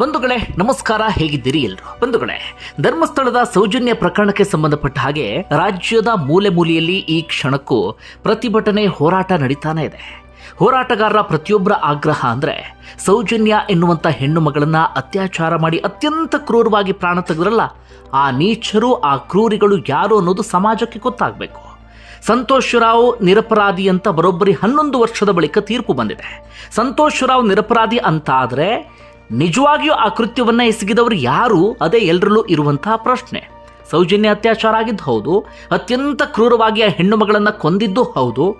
ಬಂಧುಗಳೇ, ನಮಸ್ಕಾರ, ಹೇಗಿದ್ದೀರಿ ಎಲ್ರು? ಬಂಧುಗಳೇ, ಧರ್ಮಸ್ಥಳದ ಸೌಜನ್ಯ ಪ್ರಕರಣಕ್ಕೆ ಸಂಬಂಧಪಟ್ಟ ಹಾಗೆ ರಾಜ್ಯದ ಮೂಲೆ ಮೂಲೆಯಲ್ಲಿ ಈ ಕ್ಷಣಕ್ಕೂ ಪ್ರತಿಭಟನೆ, ಹೋರಾಟ ನಡೀತಾನೆ ಇದೆ. ಹೋರಾಟಗಾರರ ಪ್ರತಿಯೊಬ್ಬರ ಆಗ್ರಹ ಅಂದ್ರೆ ಸೌಜನ್ಯ ಎನ್ನುವಂತ ಹೆಣ್ಣು ಮಗಳನ್ನ ಅತ್ಯಾಚಾರ ಮಾಡಿ ಅತ್ಯಂತ ಕ್ರೂರವಾಗಿ ಪ್ರಾಣ ತೆಗೆದ್ರಲ್ಲ, ಆ ನೀಚರು, ಆ ಕ್ರೂರಿಗಳು ಯಾರು ಅನ್ನೋದು ಸಮಾಜಕ್ಕೆ ಗೊತ್ತಾಗಬೇಕು. ಸಂತೋಷ್ ರಾವ್ ನಿರಪರಾಧಿ ಅಂತ ಬರೋಬ್ಬರಿ ಹನ್ನೊಂದು ವರ್ಷದ ಬಳಿಕ ತೀರ್ಪು ಬಂದಿದೆ. ಸಂತೋಷ್ ರಾವ್ ನಿರಪರಾಧಿ ಅಂತ ಆದರೆ ನಿಜವಾಗಿಯೂ ಆ ಕೃತ್ಯವನ್ನ ಎಸಗಿದವರು ಯಾರು? ಅದೇ ಎಲ್ಲರಲ್ಲೂ ಇರುವಂತಹ ಪ್ರಶ್ನೆ. ಸೌಜನ್ಯ ಅತ್ಯಾಚಾರ ಆಗಿದ್ದು ಹೌದು, ಅತ್ಯಂತ ಕ್ರೂರವಾಗಿ ಆ ಹೆಣ್ಣು ಮಗಳನ್ನ ಕೊಂದಿದ್ದು ಹೌದು,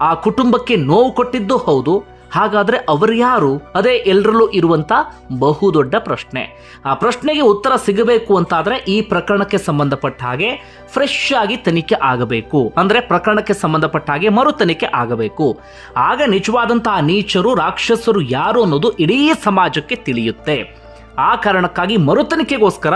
ಆ ಕುಟುಂಬಕ್ಕೆ ನೋವು ಕೊಟ್ಟಿದ್ದು ಹೌದು ಹಾಗಾದ್ರೆ ಅವರು ಯಾರು? ಅದೇ ಎಲ್ಲರಲ್ಲೂ ಇರುವಂತ ಬಹುದೊಡ್ಡ ಪ್ರಶ್ನೆ. ಆ ಪ್ರಶ್ನೆಗೆ ಉತ್ತರ ಸಿಗಬೇಕು ಅಂತಾದ್ರೆ ಈ ಪ್ರಕರಣಕ್ಕೆ ಸಂಬಂಧಪಟ್ಟ ಹಾಗೆ ಫ್ರೆಶ್ ಆಗಿ ತನಿಖೆ ಆಗಬೇಕು. ಅಂದ್ರೆ ಪ್ರಕರಣಕ್ಕೆ ಸಂಬಂಧಪಟ್ಟ ಹಾಗೆ ಮರು ತನಿಖೆ ಆಗಬೇಕು. ಆಗ ನಿಜವಾದಂತಹ ನೀಚರು, ರಾಕ್ಷಸರು ಯಾರು ಅನ್ನೋದು ಇಡೀ ಸಮಾಜಕ್ಕೆ ತಿಳಿಯುತ್ತೆ. ಆ ಕಾರಣಕ್ಕಾಗಿ ಮರುತನಿಕೆಗೋಸ್ಕರ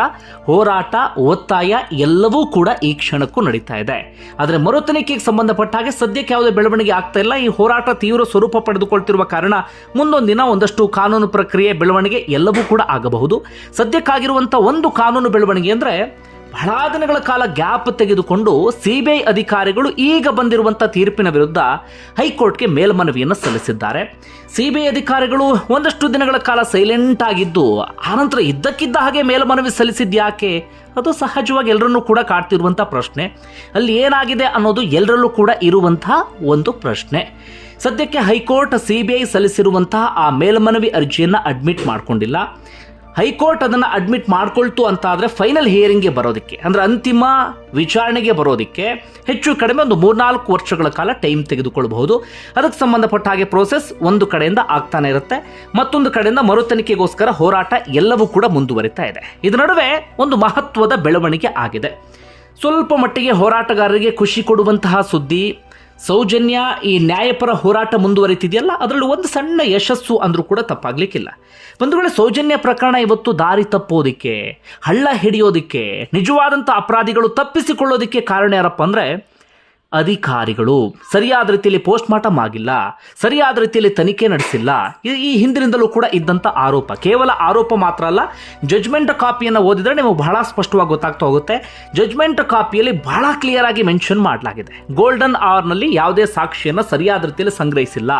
ಹೋರಾಟ, ಒತ್ತಾಯ ಎಲ್ಲವೂ ಕೂಡ ಈ ಕ್ಷಣಕ್ಕೂ ನಡೀತಾ ಇದೆ. ಆದರೆ ಮರುತನಿಕೆಗೆ ಸಂಬಂಧಪಟ್ಟ ಹಾಗೆ ಸದ್ಯಕ್ಕೆ ಯಾವುದೇ ಬೆಳವಣಿಗೆ ಆಗ್ತಾ ಇಲ್ಲ. ಈ ಹೋರಾಟ ತೀವ್ರ ಸ್ವರೂಪ ಪಡೆದುಕೊಳ್ತಿರುವ ಕಾರಣ ಮುಂದೊಂದಿನ ಒಂದಷ್ಟು ಕಾನೂನು ಪ್ರಕ್ರಿಯೆ, ಬೆಳವಣಿಗೆ ಎಲ್ಲವೂ ಕೂಡ ಆಗಬಹುದು. ಸದ್ಯಕ್ಕಾಗಿರುವಂಥ ಒಂದು ಕಾನೂನು ಬೆಳವಣಿಗೆ ಅಂದರೆ ಬಹಳ ದಿನಗಳ ಕಾಲ ಗ್ಯಾಪ್ ತೆಗೆದುಕೊಂಡು ಸಿಬಿಐ ಅಧಿಕಾರಿಗಳು ಈಗ ಬಂದಿರುವಂಥ ತೀರ್ಪಿನ ವಿರುದ್ಧ ಹೈಕೋರ್ಟ್ಗೆ ಮೇಲ್ಮನವಿಯನ್ನು ಸಲ್ಲಿಸಿದ್ದಾರೆ. ಸಿಬಿಐ ಅಧಿಕಾರಿಗಳು ಒಂದಷ್ಟು ದಿನಗಳ ಕಾಲ ಸೈಲೆಂಟ್ ಆಗಿದ್ದು, ಆನಂತರ ಇದ್ದಕ್ಕಿದ್ದ ಹಾಗೆ ಮೇಲ್ಮನವಿ ಸಲ್ಲಿಸಿದ್ಯಾಕೆ ಅದು ಸಹಜವಾಗಿ ಎಲ್ಲರನ್ನೂ ಕೂಡ ಕಾಡ್ತಿರುವಂಥ ಪ್ರಶ್ನೆ. ಅಲ್ಲಿ ಏನಾಗಿದೆ ಅನ್ನೋದು ಎಲ್ಲರಲ್ಲೂ ಕೂಡ ಇರುವಂತಹ ಒಂದು ಪ್ರಶ್ನೆ. ಸದ್ಯಕ್ಕೆ ಹೈಕೋರ್ಟ್, ಸಿಬಿಐ ಸಲ್ಲಿಸಿರುವಂತಹ ಆ ಮೇಲ್ಮನವಿ ಅರ್ಜಿಯನ್ನು ಅಡ್ಮಿಟ್ ಮಾಡಿಕೊಂಡಿಲ್ಲ. ಹೈಕೋರ್ಟ್ ಅದನ್ನು ಅಡ್ಮಿಟ್ ಮಾಡ್ಕೊಳ್ತು ಅಂತ ಆದರೆ ಫೈನಲ್ ಹಿಯರಿಂಗ್ಗೆ ಬರೋದಕ್ಕೆ, ಅಂದರೆ ಅಂತಿಮ ವಿಚಾರಣೆಗೆ ಬರೋದಕ್ಕೆ ಹೆಚ್ಚು ಕಡಿಮೆ ಒಂದು ಮೂರ್ನಾಲ್ಕು ವರ್ಷಗಳ ಕಾಲ ಟೈಮ್ ತೆಗೆದುಕೊಳ್ಳಬಹುದು ಅದಕ್ಕೆ ಸಂಬಂಧಪಟ್ಟ ಹಾಗೆ ಪ್ರೋಸೆಸ್ ಒಂದು ಕಡೆಯಿಂದ ಆಗ್ತಾನೆ ಇರುತ್ತೆ. ಮತ್ತೊಂದು ಕಡೆಯಿಂದ ಮರು ತನಿಖೆಗೋಸ್ಕರ ಹೋರಾಟ ಎಲ್ಲವೂ ಕೂಡ ಮುಂದುವರಿತಾ ಇದೆ. ಇದರ ನಡುವೆ ಒಂದು ಮಹತ್ವದ ಬೆಳವಣಿಗೆ ಆಗಿದೆ. ಸ್ವಲ್ಪ ಮಟ್ಟಿಗೆ ಹೋರಾಟಗಾರರಿಗೆ ಖುಷಿ ಕೊಡುವಂತಹ ಸುದ್ದಿ ಸೌಜನ್ಯ ಈ ನ್ಯಾಯಪರ ಹೋರಾಟ ಮುಂದುವರಿತಿದೆಯಲ್ಲ? ಅದರಲ್ಲಿ ಒಂದು ಸಣ್ಣ ಯಶಸ್ಸು ಅಂದರೂ ಕೂಡ ತಪ್ಪಾಗಲಿಕ್ಕಿಲ್ಲ. ಒಂದು ವೇಳೆ ಸೌಜನ್ಯ ಪ್ರಕರಣ ಇವತ್ತು ದಾರಿ ತಪ್ಪೋದಿಕ್ಕೆ, ಹಳ್ಳ ಹಿಡಿಯೋದಿಕ್ಕೆ, ನಿಜವಾದಂಥ ಅಪರಾಧಿಗಳು ತಪ್ಪಿಸಿಕೊಳ್ಳೋದಿಕ್ಕೆ ಕಾರಣ ಯಾರಪ್ಪ ಅಂದರೆ ಅಧಿಕಾರಿಗಳು ಸರಿಯಾದ ರೀತಿಯಲ್ಲಿ ಪೋಸ್ಟ್ ಮಾರ್ಟಮ್ ಆಗಿಲ್ಲ, ಸರಿಯಾದ ರೀತಿಯಲ್ಲಿ ತನಿಖೆ ನಡೆಸಿಲ್ಲ. ಈ- ಹಿಂದಿನಿಂದಲೂ ಕೂಡ ಇದ್ದಂಥ ಆರೋಪ. ಕೇವಲ ಆರೋಪ ಮಾತ್ರ ಅಲ್ಲ ಜಜ್ಮೆಂಟ್ ಕಾಪಿಯನ್ನು ಓದಿದರೆ ನಿಮಗೆ ಬಹಳ ಸ್ಪಷ್ಟವಾಗಿ ಗೊತ್ತಾಗ್ತಾ ಹೋಗುತ್ತೆ. ಜಜ್ಮೆಂಟ್ ಕಾಪಿಯಲ್ಲಿ ಬಹಳ ಕ್ಲಿಯರ್ ಆಗಿ ಮೆನ್ಷನ್ ಮಾಡಲಾಗಿದೆ. ಗೋಲ್ಡನ್ ಅವರ್ನಲ್ಲಿ ಯಾವುದೇ ಸಾಕ್ಷಿಯನ್ನು ಸರಿಯಾದ ರೀತಿಯಲ್ಲಿ ಸಂಗ್ರಹಿಸಿಲ್ಲ.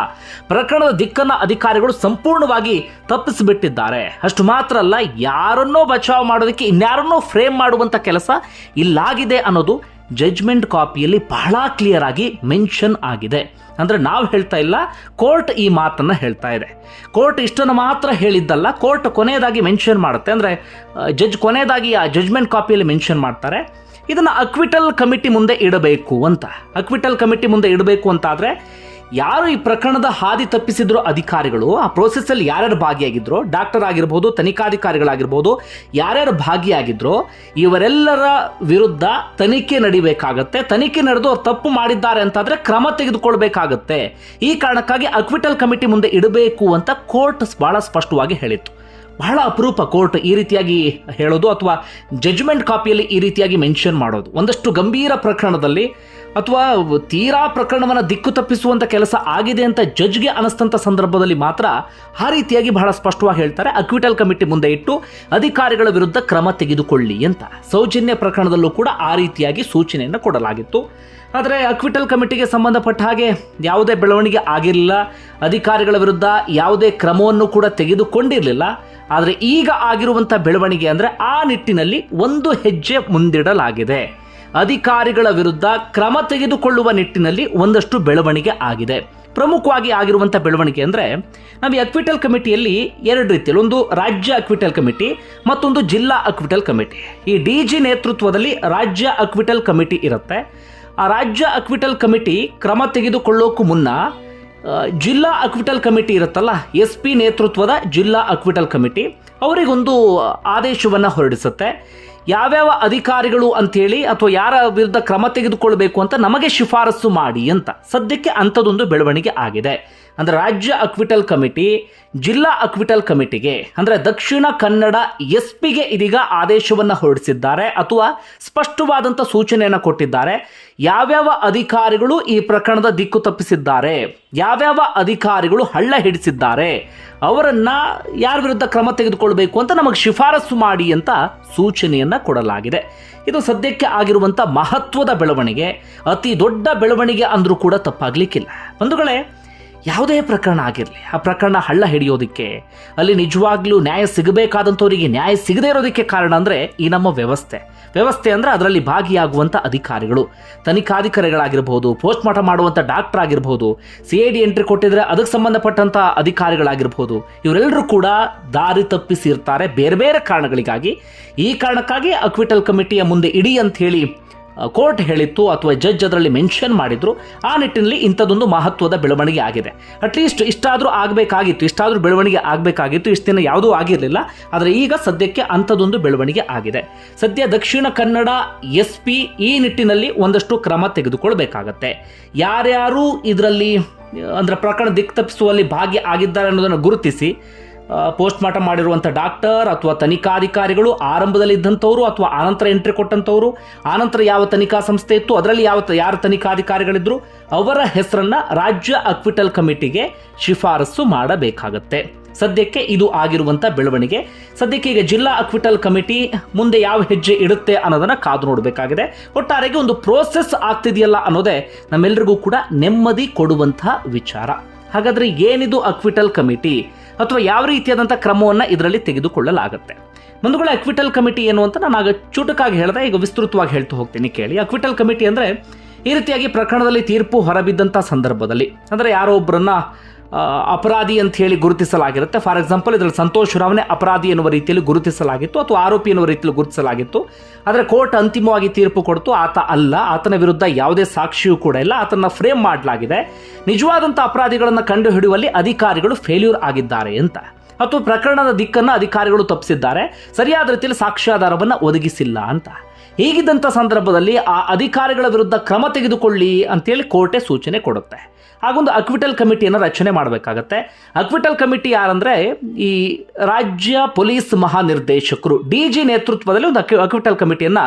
ಪ್ರಕರಣದ ದಿಕ್ಕನ್ನು ಅಧಿಕಾರಿಗಳು ಸಂಪೂರ್ಣವಾಗಿ ತಪ್ಪಿಸಿಬಿಟ್ಟಿದ್ದಾರೆ. ಅಷ್ಟು ಮಾತ್ರ ಅಲ್ಲ, ಯಾರನ್ನೋ ಬಚಾವ್ ಮಾಡೋದಕ್ಕೆ ಇನ್ಯಾರನ್ನೋ ಫ್ರೇಮ್ ಮಾಡುವಂಥ ಕೆಲಸ ಇಲ್ಲಾಗಿದೆ ಅನ್ನೋದು ಜಜ್ಮೆಂಟ್ ಕಾಪಿಯಲ್ಲಿ ಬಹಳ ಕ್ಲಿಯರ್ ಆಗಿ ಮೆನ್ಷನ್ ಆಗಿದೆ. ಅಂದರೆ ನಾವು ಹೇಳ್ತಾ ಇಲ್ಲ, ಕೋರ್ಟ್ ಈ ಮಾತನ್ನು ಹೇಳ್ತಾ ಇದೆ. ಕೋರ್ಟ್ ಇಷ್ಟನ್ನು ಮಾತ್ರ ಹೇಳಿದ್ದಲ್ಲ, ಕೋರ್ಟ್ ಕೊನೆಯದಾಗಿ ಮೆನ್ಷನ್ ಮಾಡುತ್ತೆ. ಅಂದರೆ ಜಡ್ಜ್ ಕೊನೆಯದಾಗಿ ಆ ಜಜ್ಮೆಂಟ್ ಕಾಪಿಯಲ್ಲಿ ಮೆನ್ಷನ್ ಮಾಡ್ತಾರೆ. ಇದನ್ನು ಅಕ್ವಿಟಲ್ ಕಮಿಟಿ ಮುಂದೆ ಇಡಬೇಕು ಅಂತ. ಅಕ್ವಿಟಲ್ ಕಮಿಟಿ ಮುಂದೆ ಇಡಬೇಕು ಅಂತ ಆದರೆ ಯಾರು ಈ ಪ್ರಕರಣದ ಹಾದಿ ತಪ್ಪಿಸಿದ್ರು ಅಧಿಕಾರಿಗಳು, ಆ ಪ್ರೋಸೆಸ್ ಅಲ್ಲಿ ಯಾರ್ಯಾರು ಭಾಗಿಯಾಗಿದ್ರು ಡಾಕ್ಟರ್ ಆಗಿರ್ಬೋದು, ತನಿಖಾಧಿಕಾರಿಗಳಾಗಿರ್ಬೋದು, ಯಾರ್ಯಾರು ಭಾಗಿಯಾಗಿದ್ರು, ಇವರೆಲ್ಲರ ವಿರುದ್ಧ ತನಿಖೆ ನಡಿಬೇಕಾಗತ್ತೆ. ತನಿಖೆ ನಡೆದು ಅವ್ರು ತಪ್ಪು ಮಾಡಿದ್ದಾರೆ ಅಂತಾದ್ರೆ ಕ್ರಮ ತೆಗೆದುಕೊಳ್ಬೇಕಾಗತ್ತೆ. ಈ ಕಾರಣಕ್ಕಾಗಿ ಅಕ್ವಿಟಲ್ ಕಮಿಟಿ ಮುಂದೆ ಇಡಬೇಕು ಅಂತ ಕೋರ್ಟ್ ಬಹಳ ಸ್ಪಷ್ಟವಾಗಿ ಹೇಳಿತ್ತು. ಬಹಳ ಅಪರೂಪ ಕೋರ್ಟ್ ಈ ರೀತಿಯಾಗಿ ಹೇಳೋದು ಅಥವಾ ಜಜ್ಮೆಂಟ್ ಕಾಪಿಯಲ್ಲಿ ಈ ರೀತಿಯಾಗಿ ಮೆನ್ಷನ್ ಮಾಡೋದು. ಒಂದಷ್ಟು ಗಂಭೀರ ಪ್ರಕರಣದಲ್ಲಿ ಅಥವಾ ತೀರಾ ಪ್ರಕರಣವನ್ನು ದಿಕ್ಕು ತಪ್ಪಿಸುವಂಥ ಕೆಲಸ ಆಗಿದೆ ಅಂತ ಜಡ್ಜ್ಗೆ ಅನಿಸ್ತಂಥ ಸಂದರ್ಭದಲ್ಲಿ ಮಾತ್ರ ಆ ರೀತಿಯಾಗಿ ಬಹಳ ಸ್ಪಷ್ಟವಾಗಿ ಹೇಳ್ತಾರೆ. ಅಕ್ವಿಟಲ್ ಕಮಿಟಿ ಮುಂದೆ ಇಟ್ಟು ಅಧಿಕಾರಿಗಳ ವಿರುದ್ಧ ಕ್ರಮ ತೆಗೆದುಕೊಳ್ಳಿ ಅಂತ ಸೌಜನ್ಯ ಪ್ರಕರಣದಲ್ಲೂ ಕೂಡ ಆ ರೀತಿಯಾಗಿ ಸೂಚನೆಯನ್ನು ಕೊಡಲಾಗಿತ್ತು. ಆದರೆ ಅಕ್ವಿಟಲ್ ಕಮಿಟಿಗೆ ಸಂಬಂಧಪಟ್ಟ ಹಾಗೆ ಯಾವುದೇ ಬೆಳವಣಿಗೆ ಆಗಿರಲಿಲ್ಲ. ಅಧಿಕಾರಿಗಳ ವಿರುದ್ಧ ಯಾವುದೇ ಕ್ರಮವನ್ನು ಕೂಡ ತೆಗೆದುಕೊಂಡಿರಲಿಲ್ಲ. ಆದರೆ ಈಗ ಆಗಿರುವಂಥ ಬೆಳವಣಿಗೆ ಅಂದರೆ ಆ ನಿಟ್ಟಿನಲ್ಲಿ ಒಂದು ಹೆಜ್ಜೆ ಮುಂದಿಡಲಾಗಿದೆ. ಅಧಿಕಾರಿಗಳ ವಿರುದ್ಧ ಕ್ರಮ ತೆಗೆದುಕೊಳ್ಳುವ ನಿಟ್ಟಿನಲ್ಲಿ ಒಂದಷ್ಟು ಬೆಳವಣಿಗೆ ಆಗಿದೆ. ಪ್ರಮುಖವಾಗಿ ಆಗಿರುವಂಥ ಬೆಳವಣಿಗೆ ಅಂದರೆ, ನಾವು ಅಕ್ವಿಟಲ್ ಕಮಿಟಿಯಲ್ಲಿ ಎರಡು ರೀತಿಯಲ್ಲಿ, ಒಂದು ರಾಜ್ಯ ಅಕ್ವಿಟಲ್ ಕಮಿಟಿ ಮತ್ತೊಂದು ಜಿಲ್ಲಾ ಅಕ್ವಿಟಲ್ ಕಮಿಟಿ ಈ ಡಿ ಜಿ ನೇತೃತ್ವದಲ್ಲಿ ರಾಜ್ಯ ಅಕ್ವಿಟಲ್ ಕಮಿಟಿ ಇರುತ್ತೆ. ಆ ರಾಜ್ಯ ಅಕ್ವಿಟಲ್ ಕಮಿಟಿ ಕ್ರಮ ತೆಗೆದುಕೊಳ್ಳೋಕ್ಕೂ ಮುನ್ನ ಜಿಲ್ಲಾ ಅಕ್ವಿಟಲ್ ಕಮಿಟಿ ಇರುತ್ತಲ್ಲ ಎಸ್ ಪಿ ನೇತೃತ್ವದ ಜಿಲ್ಲಾ ಅಕ್ವಿಟಲ್ ಕಮಿಟಿ ಅವರಿಗೊಂದು ಆದೇಶವನ್ನು ಹೊರಡಿಸುತ್ತೆ. ಯಾವ್ಯಾವ ಅಧಿಕಾರಿಗಳು ಅಂಥೇಳಿ ಅಥವಾ ಯಾರ ವಿರುದ್ಧ ಕ್ರಮ ತೆಗೆದುಕೊಳ್ಬೇಕು ಅಂತ ನಮಗೆ ಶಿಫಾರಸು ಮಾಡಿ ಅಂತ ಸದ್ಯಕ್ಕೆ ಅಂಥದ್ದೊಂದು ಬೆಳವಣಿಗೆ ಆಗಿದೆ. ಅಂದರೆ ರಾಜ್ಯ ಅಕ್ವಿಟಲ್ ಕಮಿಟಿ, ಜಿಲ್ಲಾ ಅಕ್ವಿಟಲ್ ಕಮಿಟಿಗೆ, ಅಂದರೆ ದಕ್ಷಿಣ ಕನ್ನಡ ಎಸ್ ಪಿಗೆ ಇದೀಗ ಆದೇಶವನ್ನು ಹೊರಡಿಸಿದ್ದಾರೆ ಅಥವಾ ಸ್ಪಷ್ಟವಾದಂಥ ಸೂಚನೆಯನ್ನು ಕೊಟ್ಟಿದ್ದಾರೆ. ಯಾವ್ಯಾವ ಅಧಿಕಾರಿಗಳು ಈ ಪ್ರಕರಣದ ದಿಕ್ಕು ತಪ್ಪಿಸಿದ್ದಾರೆ, ಯಾವ್ಯಾವ ಅಧಿಕಾರಿಗಳು ಹಳ್ಳ ಹಿಡಿಸಿದ್ದಾರೆ, ಅವರನ್ನು ಯಾರ ವಿರುದ್ಧ ಕ್ರಮ ತೆಗೆದುಕೊಳ್ಬೇಕು ಅಂತ ನಮಗೆ ಶಿಫಾರಸು ಮಾಡಿ ಅಂತ ಸೂಚನೆಯನ್ನ ಕೊಡಲಾಗಿದೆ. ಇದು ಸದ್ಯಕ್ಕೆ ಆಗಿರುವಂಥ ಮಹತ್ವದ ಬೆಳವಣಿಗೆ ಅತಿ ದೊಡ್ಡ ಬೆಳವಣಿಗೆ ಅಂದರೂ ಕೂಡ ತಪ್ಪಾಗಲಿಕ್ಕಿಲ್ಲ. ಬಂಧುಗಳೇ ಯಾವುದೇ ಪ್ರಕರಣ ಆಗಿರಲಿ, ಆ ಪ್ರಕರಣ ಹಳ್ಳ ಹಿಡಿಯೋದಕ್ಕೆ, ಅಲ್ಲಿ ನಿಜವಾಗ್ಲೂ ನ್ಯಾಯ ಸಿಗಬೇಕಾದಂಥವರಿಗೆ ನ್ಯಾಯ ಸಿಗದೇ ಇರೋದಕ್ಕೆ ಕಾರಣ ಅಂದರೆ ಈ ನಮ್ಮ ವ್ಯವಸ್ಥೆ. ವ್ಯವಸ್ಥೆ ಅಂದರೆ ಅದರಲ್ಲಿ ಭಾಗಿಯಾಗುವಂಥ ಅಧಿಕಾರಿಗಳು. ತನಿಖಾಧಿಕಾರಿಗಳಾಗಿರ್ಬೋದು ಪೋಸ್ಟ್ ಮಾರ್ಟಮ್ ಮಾಡುವಂಥ ಡಾಕ್ಟರ್ ಆಗಿರ್ಬೋದು ಸಿ ಐ ಡಿ ಎಂಟ್ರಿ ಕೊಟ್ಟಿದ್ರೆ ಅದಕ್ಕೆ ಸಂಬಂಧಪಟ್ಟಂಥ ಅಧಿಕಾರಿಗಳಾಗಿರ್ಬೋದು, ಇವರೆಲ್ಲರೂ ಕೂಡ ದಾರಿ ತಪ್ಪಿಸಿರ್ತಾರೆ ಬೇರೆ ಬೇರೆ ಕಾರಣಗಳಿಗಾಗಿ. ಈ ಕಾರಣಕ್ಕಾಗಿ ಅಕ್ವಿಟಲ್ ಕಮಿಟಿಯ ಮುಂದೆ ಇಡಿ ಅಂತ ಹೇಳಿ ಕೋರ್ಟ್ ಹೇಳಿತ್ತು ಅಥವಾ ಜಡ್ಜ್ ಅದರಲ್ಲಿ ಮೆನ್ಷನ್ ಮಾಡಿದ್ರು, ಆ ನಿಟ್ಟಿನಲ್ಲಿ ಇಂಥದ್ದೊಂದು ಮಹತ್ವದ ಬೆಳವಣಿಗೆ ಆಗಿದೆ. ಅಟ್ಲೀಸ್ಟ್ ಇಷ್ಟಾದರೂ ಆಗಬೇಕಾಗಿತ್ತು, ಇಷ್ಟಾದರೂ ಬೆಳವಣಿಗೆ ಆಗಬೇಕಾಗಿತ್ತು, ಇಷ್ಟು ದಿನ ಯಾವುದೂ ಆಗಿರಲಿಲ್ಲ, ಆದರೆ ಈಗ ಸದ್ಯಕ್ಕೆ ಅಂಥದ್ದೊಂದು ಬೆಳವಣಿಗೆ ಆಗಿದೆ. ಸದ್ಯ ದಕ್ಷಿಣ ಕನ್ನಡ ಎಸ್ ಪಿ ಈ ನಿಟ್ಟಿನಲ್ಲಿ ಒಂದಷ್ಟು ಕ್ರಮ ತೆಗೆದುಕೊಳ್ಬೇಕಾಗತ್ತೆ. ಯಾರ್ಯಾರು ಇದರಲ್ಲಿ, ಅಂದರೆ ಪ್ರಕರಣ ದಿಕ್ತಪ್ಪಿಸುವಲ್ಲಿ ಭಾಗಿ ಆಗಿದ್ದಾರೆ ಅನ್ನೋದನ್ನು ಗುರುತಿಸಿ ಪೋಸ್ಟ್ ಮಾರ್ಟಮ್ ಮಾಡಿರುವಂಥ ಡಾಕ್ಟರ್ ಅಥವಾ ತನಿಖಾಧಿಕಾರಿಗಳು ಆರಂಭದಲ್ಲಿ ಇದ್ದಂಥವ್ರು ಅಥವಾ ಆನಂತರ ಎಂಟ್ರಿ ಕೊಟ್ಟಂಥವ್ರು, ಆನಂತರ ಯಾವ ತನಿಖಾ ಸಂಸ್ಥೆ ಇತ್ತು, ಅದರಲ್ಲಿ ಯಾವ ಯಾರು ತನಿಖಾಧಿಕಾರಿಗಳಿದ್ರು, ಅವರ ಹೆಸರನ್ನ ರಾಜ್ಯ ಅಕ್ವಿಟಲ್ ಕಮಿಟಿಗೆ ಶಿಫಾರಸು ಮಾಡಬೇಕಾಗತ್ತೆ. ಸದ್ಯಕ್ಕೆ ಇದು ಆಗಿರುವಂಥ ಬೆಳವಣಿಗೆ. ಸದ್ಯಕ್ಕೆ ಈಗ ಜಿಲ್ಲಾ ಅಕ್ವಿಟಲ್ ಕಮಿಟಿ ಮುಂದೆ ಯಾವ ಹೆಜ್ಜೆ ಇಡುತ್ತೆ ಅನ್ನೋದನ್ನ ಕಾದು ನೋಡಬೇಕಾಗಿದೆ. ಒಟ್ಟಾರೆಗೆ ಒಂದು ಪ್ರೋಸೆಸ್ ಆಗ್ತಿದೆಯಲ್ಲ ಅನ್ನೋದೇ ನಮ್ಮೆಲ್ಲರಿಗೂ ಕೂಡ ನೆಮ್ಮದಿ ಕೊಡುವಂತಹ ವಿಚಾರ. ಹಾಗಾದ್ರೆ ಏನಿದು ಅಕ್ವಿಟಲ್ ಕಮಿಟಿ ಅಥವಾ ಯಾವ ರೀತಿಯಾದಂಥ ಕ್ರಮವನ್ನು ಇದರಲ್ಲಿ ತೆಗೆದುಕೊಳ್ಳಲಾಗುತ್ತೆ. ಮುಂದುಗಡೆ ಅಕ್ವಿಟಲ್ ಕಮಿಟಿ ಏನು ಅಂತ ನಾನು ಆಗ ಚುಟುಕಾಗಿ ಹೇಳಿದೆ, ಈಗ ವಿಸ್ತೃತವಾಗಿ ಹೇಳ್ತಾ ಹೋಗ್ತೀನಿ ಕೇಳಿ. ಅಕ್ವಿಟಲ್ ಕಮಿಟಿ ಅಂದರೆ ಈ ರೀತಿಯಾಗಿ ಪ್ರಕರಣದಲ್ಲಿ ತೀರ್ಪು ಹೊರಬಿದ್ದಂಥ ಸಂದರ್ಭದಲ್ಲಿ, ಅಂದರೆ ಯಾರೋ ಒಬ್ಬರನ್ನ ಅಪರಾಧಿ ಅಂತ ಹೇಳಿ ಗುರುತಿಸಲಾಗಿರುತ್ತೆ. ಫಾರ್ ಎಕ್ಸಾಂಪಲ್ ಇದರಲ್ಲಿ ಸಂತೋಷ್ ರಾವ್ನೆ ಅಪರಾಧಿ ಎನ್ನುವ ರೀತಿಯಲ್ಲಿ ಗುರುತಿಸಲಾಗಿತ್ತು ಅಥವಾ ಆರೋಪಿ ಎನ್ನುವ ರೀತಿಯಲ್ಲಿ ಗುರುತಿಸಲಾಗಿತ್ತು. ಆದರೆ ಕೋರ್ಟ್ ಅಂತಿಮವಾಗಿ ತೀರ್ಪು ಕೊಡ್ತು, ಆತ ಅಲ್ಲ. ಆತನ ವಿರುದ್ಧ ಯಾವುದೇ ಸಾಕ್ಷಿಯೂ ಕೂಡ ಇಲ್ಲ. ಆತನ ಫ್ರೇಮ್ ಮಾಡಲಾಗಿದೆ. ನಿಜವಾದಂಥ ಅಪರಾಧಿಗಳನ್ನು ಕಂಡುಹಿಡಿಯುವಲ್ಲಿ ಅಧಿಕಾರಿಗಳು ಫೇಲ್ಯೂರ್ ಆಗಿದ್ದಾರೆ ಅಂತ. ಅಥವಾ ಪ್ರಕರಣದ ದಿಕ್ಕನ್ನು ಅಧಿಕಾರಿಗಳು ತಪ್ಪಿಸಿದ್ದಾರೆ. ಸರಿಯಾದ ರೀತಿಯಲ್ಲಿ ಸಾಕ್ಷ್ಯಾಧಾರವನ್ನು ಒದಗಿಸಿಲ್ಲ ಅಂತ. ಹೀಗಿದ್ದಂಥ ಸಂದರ್ಭದಲ್ಲಿ ಆ ಅಧಿಕಾರಿಗಳ ವಿರುದ್ಧ ಕ್ರಮ ತೆಗೆದುಕೊಳ್ಳಿ ಅಂತೇಳಿ ಕೋರ್ಟೆ ಸೂಚನೆ ಕೊಡುತ್ತೆ. ಹಾಗೊಂದು ಅಕ್ವಿಟಲ್ ಕಮಿಟಿಯನ್ನು ರಚನೆ ಮಾಡಬೇಕಾಗತ್ತೆ. ಅಕ್ವಿಟಲ್ ಕಮಿಟಿ ಯಾರಂದರೆ ಈ ರಾಜ್ಯ ಪೊಲೀಸ್ ಮಹಾನಿರ್ದೇಶಕರು. ಡಿ ಜಿ ನೇತೃತ್ವದಲ್ಲಿ ಒಂದು ಅಕ್ವಿ ಅಕ್ವಿಟಲ್ ಕಮಿಟಿಯನ್ನು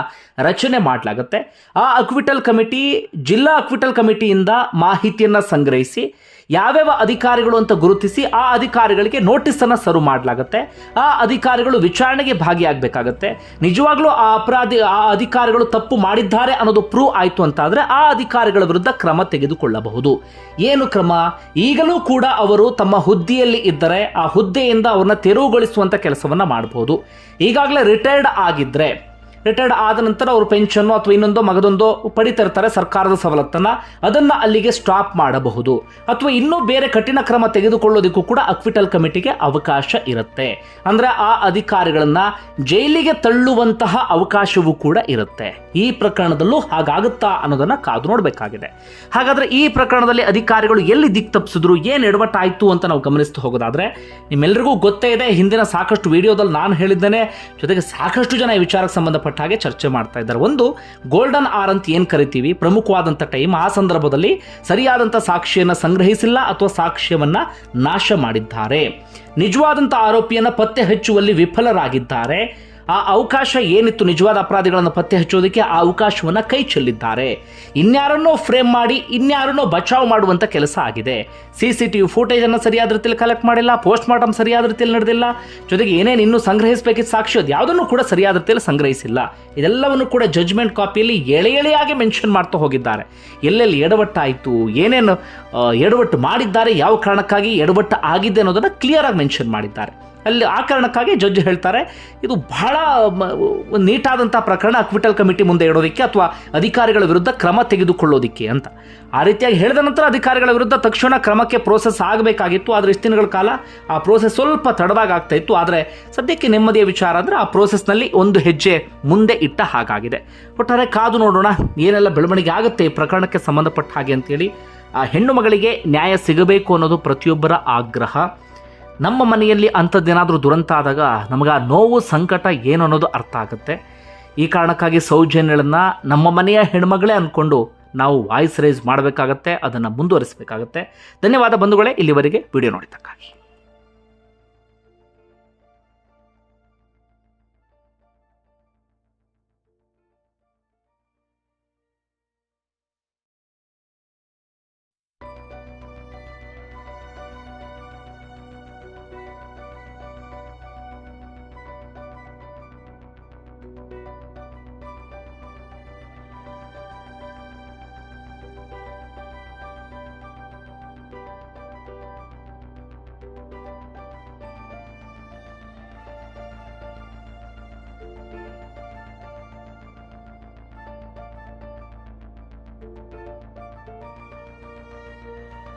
ರಚನೆ ಮಾಡಲಾಗುತ್ತೆ. ಆ ಅಕ್ವಿಟಲ್ ಕಮಿಟಿ ಜಿಲ್ಲಾ ಅಕ್ವಿಟಲ್ ಕಮಿಟಿಯಿಂದ ಮಾಹಿತಿಯನ್ನು ಸಂಗ್ರಹಿಸಿ ಯಾವ್ಯಾವ ಅಧಿಕಾರಿಗಳು ಅಂತ ಗುರುತಿಸಿ ಆ ಅಧಿಕಾರಿಗಳಿಗೆ ನೋಟಿಸನ್ನು ಸರ್ವ್ ಮಾಡಲಾಗುತ್ತೆ. ಆ ಅಧಿಕಾರಿಗಳು ವಿಚಾರಣೆಗೆ ಭಾಗಿಯಾಗಬೇಕಾಗತ್ತೆ. ನಿಜವಾಗ್ಲೂ ಆ ಅಪರಾಧಿ, ಆ ಅಧಿಕಾರಿಗಳು ತಪ್ಪು ಮಾಡಿದ್ದಾರೆ ಅನ್ನೋದು ಪ್ರೂವ್ ಆಯಿತು ಅಂತಾದರೆ ಆ ಅಧಿಕಾರಿಗಳ ವಿರುದ್ಧ ಕ್ರಮ ತೆಗೆದುಕೊಳ್ಳಬಹುದು. ಏನು ಕ್ರಮ? ಈಗಲೂ ಕೂಡ ಅವರು ತಮ್ಮ ಹುದ್ದೆಯಲ್ಲಿ ಇದ್ದರೆ ಆ ಹುದ್ದೆಯಿಂದ ಅವ್ರನ್ನ ತೆರವುಗೊಳಿಸುವಂಥ ಕೆಲಸವನ್ನು ಮಾಡಬಹುದು ಈಗಾಗಲೇ ರಿಟೈರ್ಡ್ ಆಗಿದ್ದರೆ ರಿಟೈರ್ಡ್ ಆದ ನಂತರ ಅವರು ಪೆನ್ಷನ್ನು ಅಥವಾ ಇನ್ನೊಂದು ಮಗದೊಂದು ಪಡಿತಿರ್ತಾರೆ ಸರ್ಕಾರದ ಸವಲತ್ತನ್ನ. ಅದನ್ನ ಅಲ್ಲಿಗೆ ಸ್ಟಾಪ್ ಮಾಡಬಹುದು. ಅಥವಾ ಇನ್ನೂ ಬೇರೆ ಕಠಿಣ ಕ್ರಮ ತೆಗೆದುಕೊಳ್ಳೋದಕ್ಕೂ ಕೂಡ ಅಕ್ವಿಟಲ್ ಕಮಿಟಿಗೆ ಅವಕಾಶ ಇರುತ್ತೆ. ಅಂದ್ರೆ ಆ ಅಧಿಕಾರಿಗಳನ್ನ ಜೈಲಿಗೆ ತಳ್ಳುವಂತಹ ಅವಕಾಶವೂ ಕೂಡ ಇರುತ್ತೆ. ಈ ಪ್ರಕರಣದಲ್ಲೂ ಹಾಗಾಗುತ್ತಾ ಅನ್ನೋದನ್ನ ಕಾದು ನೋಡಬೇಕಾಗಿದೆ. ಹಾಗಾದ್ರೆ ಈ ಪ್ರಕರಣದಲ್ಲಿ ಅಧಿಕಾರಿಗಳು ಎಲ್ಲಿ ದಿಕ್ ತಪ್ಪಿಸಿದ್ರು ಏನು ಎಡವಟ್ಟಾಯಿತು ಅಂತ ನಾವು ಗಮನಿಸ್ತಾ ಹೋಗೋದಾದ್ರೆ ನಿಮ್ಮೆಲ್ಲರಿಗೂ ಗೊತ್ತೇ ಇದೆ, ಹಿಂದಿನ ಸಾಕಷ್ಟು ವಿಡಿಯೋದಲ್ಲಿ ನಾನು ಹೇಳಿದ್ದೇನೆ, ಜೊತೆಗೆ ಸಾಕಷ್ಟು ಜನ ಈ ವಿಚಾರಕ್ಕೆ ಸಂಬಂಧಪಟ್ಟ ಹಾಗೆ ಚರ್ಚೆ ಮಾಡ್ತಾ ಇದ್ದಾರೆ. ಒಂದು, ಗೋಲ್ಡನ್ ಆರ್ ಅಂತ ಏನು ಕರಿತೀವಿ? ಪ್ರಮುಖವಾದಂಥ ಟೈಮ್. ಆ ಸಂದರ್ಭದಲ್ಲಿ ಸರಿಯಾದಂಥ ಸಾಕ್ಷಿಯನ್ನು ಸಂಗ್ರಹಿಸಿಲ್ಲ ಅಥವಾ ಸಾಕ್ಷ್ಯವನ್ನ ನಾಶ ಮಾಡಿದ್ದಾರೆ. ನಿಜವಾದಂಥ ಆರೋಪಿಯನ್ನು ಪತ್ತೆ ಹಚ್ಚುವಲ್ಲಿ ವಿಫಲರಾಗಿದ್ದಾರೆ. ಆ ಅವಕಾಶ ಏನಿತ್ತು ನಿಜವಾದ ಅಪರಾಧಿಗಳನ್ನು ಪತ್ತೆ ಹಚ್ಚೋದಕ್ಕೆ ಆ ಅವಕಾಶವನ್ನು ಕೈ ಚೆಲ್ಲಿದ್ದಾರೆ. ಇನ್ಯಾರನ್ನೋ ಫ್ರೇಮ್ ಮಾಡಿ, ಇನ್ಯಾರನ್ನೋ ಬಚಾವ್ ಮಾಡುವಂಥ ಕೆಲಸ ಆಗಿದೆ. ಸಿ ಸಿ ಟಿ ವಿ ಫುಟೇಜನ್ನು ಸರಿಯಾದ ರೀತಿಯಲ್ಲಿ ಕಲೆಕ್ಟ್ ಮಾಡಿಲ್ಲ ಪೋಸ್ಟ್ ಮಾರ್ಟಮ್ ಸರಿಯಾದ ರೀತಿಯಲ್ಲಿ ನಡೆದಿಲ್ಲ. ಜೊತೆಗೆ ಏನೇನು ಇನ್ನೂ ಸಂಗ್ರಹಿಸಬೇಕಿದ್ದ ಸಾಕ್ಷಿ ಅದು ಯಾವುದನ್ನು ಕೂಡ ಸರಿಯಾದ ರೀತಿಯಲ್ಲಿ ಸಂಗ್ರಹಿಸಿಲ್ಲ. ಇದೆಲ್ಲವನ್ನು ಕೂಡ ಜಜ್ಮೆಂಟ್ ಕಾಪಿಯಲ್ಲಿ ಎಳೆ ಎಳೆಯಾಗಿ ಮೆನ್ಷನ್ ಮಾಡ್ತಾ ಹೋಗಿದ್ದಾರೆ. ಎಲ್ಲೆಲ್ಲಿ ಎಡವಟ್ಟಾಯಿತು, ಏನೇನು ಎಡವಟ್ಟು ಮಾಡಿದ್ದಾರೆ, ಯಾವ ಕಾರಣಕ್ಕಾಗಿ ಎಡವಟ್ಟು ಆಗಿದೆ ಅನ್ನೋದನ್ನು ಕ್ಲಿಯರ್ ಆಗಿ ಮೆನ್ಷನ್ ಮಾಡಿದ್ದಾರೆ. ಅಲ್ಲಿ ಆ ಕಾರಣಕ್ಕಾಗಿ ಜಡ್ಜ್ ಹೇಳ್ತಾರೆ, ಇದು ಬಹಳ ನೀಟಾದಂಥ ಪ್ರಕರಣ ಅಕ್ವಿಟಲ್ ಕಮಿಟಿ ಮುಂದೆ ಇಡೋದಕ್ಕೆ ಅಥವಾ ಅಧಿಕಾರಿಗಳ ವಿರುದ್ಧ ಕ್ರಮ ತೆಗೆದುಕೊಳ್ಳೋದಿಕ್ಕೆ ಅಂತ. ಆ ರೀತಿಯಾಗಿ ಹೇಳಿದ ನಂತರ ಅಧಿಕಾರಿಗಳ ವಿರುದ್ಧ ತಕ್ಷಣ ಕ್ರಮಕ್ಕೆ ಪ್ರೋಸೆಸ್ ಆಗಬೇಕಾಗಿತ್ತು. ಆದರೆ ಇಷ್ಟು ದಿನಗಳ ಕಾಲ ಆ ಪ್ರೋಸೆಸ್ ಸ್ವಲ್ಪ ತಡವಾಗಿ ಆಗ್ತಾ ಇತ್ತು. ಆದರೆ ಸದ್ಯಕ್ಕೆ ನೆಮ್ಮದಿಯ ವಿಚಾರ ಅಂದರೆ ಆ ಪ್ರೋಸೆಸ್ನಲ್ಲಿ ಒಂದು ಹೆಜ್ಜೆ ಮುಂದೆ ಇಟ್ಟ ಹಾಗಾಗಿದೆ. ಒಟ್ಟಾರೆ ಕಾದು ನೋಡೋಣ, ಏನೆಲ್ಲ ಬೆಳವಣಿಗೆ ಆಗುತ್ತೆ ಈ ಪ್ರಕರಣಕ್ಕೆ ಸಂಬಂಧಪಟ್ಟ ಹಾಗೆ ಅಂತೇಳಿ ಆ ಹೆಣ್ಣು ಮಗಳಿಗೆ ನ್ಯಾಯ ಸಿಗಬೇಕು ಅನ್ನೋದು ಪ್ರತಿಯೊಬ್ಬರ ಆಗ್ರಹ. ನಮ್ಮ ಮನೆಯಲ್ಲಿ ಅಂಥದ್ದೇನಾದರೂ ದುರಂತ ಆದಾಗ ನಮಗೆ ಆ ನೋವು, ಸಂಕಟ ಏನು ಅನ್ನೋದು ಅರ್ಥ ಆಗುತ್ತೆ. ಈ ಕಾರಣಕ್ಕಾಗಿ ಸೌಜನ್ಯಗಳನ್ನು ನಮ್ಮ ಮನೆಯ ಹೆಣ್ಮಗಳೇ ಅಂದ್ಕೊಂಡು ನಾವು ವಾಯ್ಸ್ ರೈಸ್ ಮಾಡಬೇಕಾಗತ್ತೆ, ಅದನ್ನು ಮುಂದುವರಿಸಬೇಕಾಗತ್ತೆ. ಧನ್ಯವಾದ ಬಂಧುಗಳೇ, ಇಲ್ಲಿವರೆಗೆ ವಿಡಿಯೋ ನೋಡಿದ್ದಕ್ಕಾಗಿ.